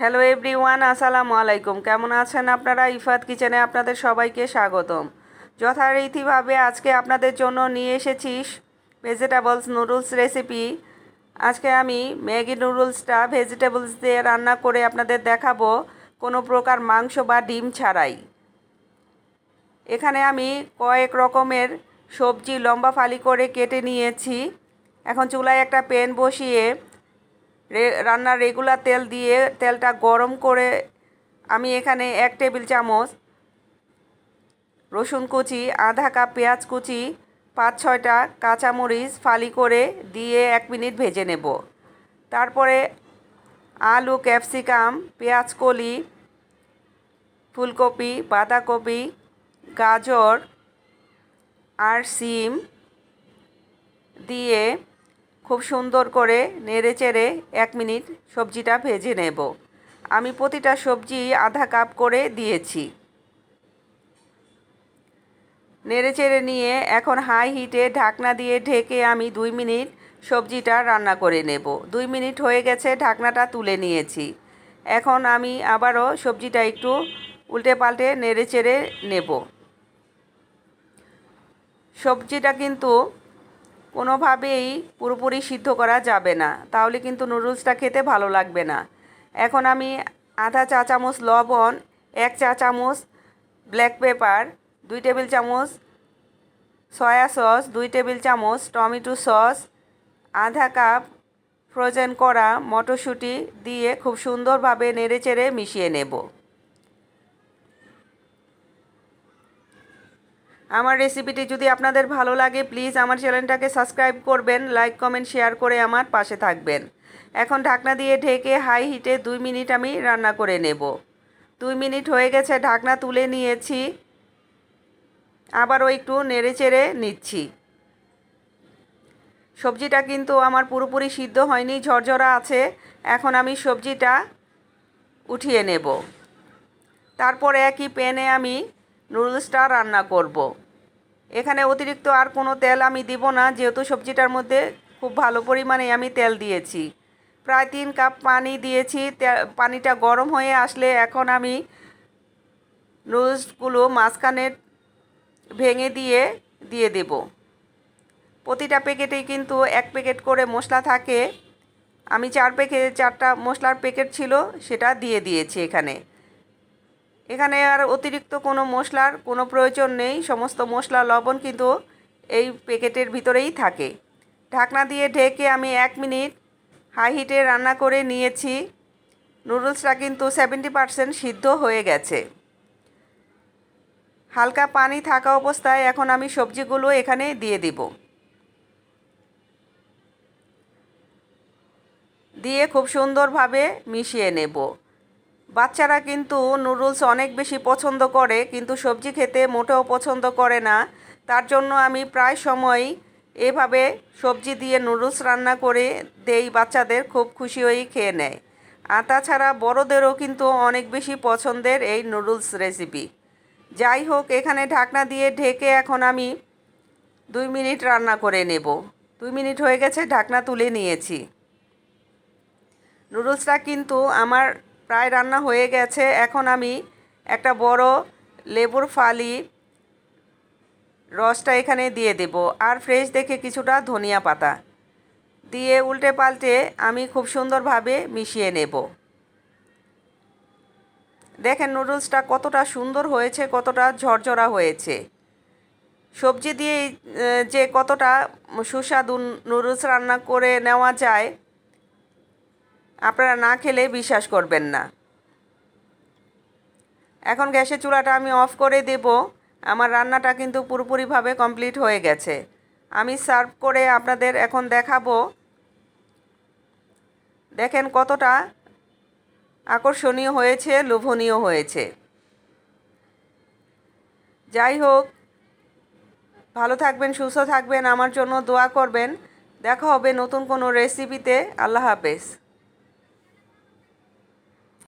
Hello everyone আসসালামু আলাইকুম। কেমন আছেন আপনারা? ইফাত কিচেনে আপনাদের সবাইকে স্বাগতম। যথারীতিভাবে আজকে আপনাদের জন্য নিয়ে এসেছি ভেজিটেবলস নুডলস রেসিপি আজকে আমি ম্যাগি নুডলসটা ভেজিটেবলস দিয়ে রান্না করে আপনাদের দেখাবো কোনো প্রকার মাংস বা ডিম ছাড়াই। এখানে আমি কয়েক রকমের সবজি লম্বা ফালি করে কেটে নিয়েছি। এখন চুলায় একটা প্যান বসিয়ে রান্নার রেগুলার তেল দিয়ে তেলটা গরম করে আমি এখানে এক টেবিল চামচ রসুন কুচি, আধা কাপ পেঁয়াজ কুচি, পাঁচ ছয়টা কাঁচামরিচ ফালি করে দিয়ে এক মিনিট ভেজে নেব। তারপরে আলু, ক্যাপসিকাম, পেঁয়াজ কলি, ফুলকপি, বাঁধাকপি, গাজর আর সিম দিয়ে খুব সুন্দর করে নেড়ে চেড়ে এক মিনিট সবজিটা ভেজে নেব। আমি প্রতিটা সবজি আধা কাপ করে দিয়েছি। নেড়ে চেড়ে নিয়ে এখন হাই হিটে ঢাকনা দিয়ে ঢেকে আমি দুই মিনিট সবজিটা রান্না করে নেব। দুই মিনিট হয়ে গেছে ঢাকনাটা তুলে নিয়েছি। এখন আমি আবারও সবজিটা একটু উল্টে পাল্টে নেড়ে চেড়ে নেব। সবজিটা কিন্তু কোনোভাবেই পুরোপুরি সিদ্ধ করা যাবে না। তাহলে কিন্তু নুডলসটা খেতে ভালো লাগবে না। এখন আমি আধা চা চামচ লবণ, এক চা চামচ ব্ল্যাক পেপার, দুই টেবিল চামচ সয়া সস, দুই টেবিল চামচ টমেটো সস, আধা কাপ ফ্রোজেন করা মটরশুঁটি দিয়ে খুব সুন্দরভাবে নেড়েচেড়ে মিশিয়ে নেব। আমার রেসিপিটি যদি আপনাদের ভালো লাগে প্লিজ আমার চ্যানেলটাকে সাবস্ক্রাইব করবেন লাইক কমেন্ট শেয়ার করে আমার পাশে থাকবেন। এখন ঢাকনা দিয়ে ঢেকে হাই হিটে দুই মিনিট আমি রান্না করে নেব। দুই মিনিট হয়ে গেছে, ঢাকনা তুলে নিয়েছি। আবারও একটু নেড়ে চেড়ে নিচ্ছি। সবজিটা কিন্তু আমার পুরোপুরি সিদ্ধ হয়নি, ঝরঝরা আছে। এখন আমি সবজিটা উঠিয়ে নেব। তারপর একই প্যানে আমি নুডলসটা রান্না করব। এখানে অতিরিক্ত আর কোনো তেল আমি দিব না, যেহেতু সবজিটার মধ্যে খুব ভালো পরিমাণে আমি তেল দিয়েছি। প্রায় তিন কাপ পানি দিয়েছি পানিটা গরম হয়ে আসলে এখন আমি নুডলসগুলো মাঝখানে ভেঙে দিয়ে দিয়ে দেব। প্রতিটা প্যাকেটেই কিন্তু এক প্যাকেট করে মশলা থাকে। আমি চার প্যাকেট চারটা মশলার প্যাকেট ছিল, সেটা দিয়ে দিয়েছি এখানে। এখানে আর অতিরিক্ত কোনো মশলার কোনো প্রয়োজন নেই, সমস্ত মশলা, লবণ কিন্তু এই প্যাকেটের ভিতরেই থাকে। ঢাকনা দিয়ে ঢেকে আমি এক মিনিট হাই হিটে রান্না করে নিয়েছি। নুডলসটা কিন্তু সেভেন্টি পারসেন্ট সিদ্ধ হয়ে গেছে। হালকা পানি থাকা অবস্থায় এখন আমি সবজিগুলো এখানে দিয়ে দিব। দিয়ে খুব সুন্দরভাবে মিশিয়ে নেব। বাচ্চারা কিন্তু নুডলস অনেক বেশি পছন্দ করে, কিন্তু সবজি খেতে মোটেও পছন্দ করে না। তার জন্য আমি প্রায় সময় এভাবে সবজি দিয়ে নুডলস রান্না করে দেই, বাচ্চাদের খুব খুশি হয়েই খেয়ে নেয়। আর তাছাড়া বড়োদেরও কিন্তু অনেক বেশি পছন্দের এই নুডলস রেসিপি। যাই হোক, এখানে ঢাকনা দিয়ে ঢেকে এখন আমি দুই মিনিট রান্না করে নেব। দুই মিনিট হয়ে গেছে, ঢাকনা তুলে নিয়েছি। নুডলসটা কিন্তু আমার প্রায় রান্না হয়ে গেছে। এখন আমি একটা বড় লেবুর ফালি রসটা এখানে দিয়ে দেব। আর ফ্রেশ দেখে কিছুটা ধনিয়া পাতা দিয়ে উল্টে পাল্টে আমি খুব সুন্দরভাবে মিশিয়ে নেব। দেখেন নুডলসটা কতটা সুন্দর হয়েছে, কতটা ঝরঝরা হয়েছে। সবজি দিয়ে যে কতটা সুস্বাদু নুডলস রান্না করে নেওয়া যায় আপনারা না খেলে বিশ্বাস করবেন না। এখন গ্যাসের চুলাটা আমি অফ করে দেব। আমার রান্নাটা কিন্তু পুরোপুরিভাবে কমপ্লিট হয়ে গেছে। আমি সার্ভ করে আপনাদের এখন দেখাবো। দেখেন কতটা আকর্ষণীয় হয়েছে, লোভনীয় হয়েছে। যাই হোক, ভালো থাকবেন, সুস্থ থাকবেন, আমার জন্য দোয়া করবেন। দেখা হবে নতুন কোনো রেসিপিতে আল্লাহ হাফেজ।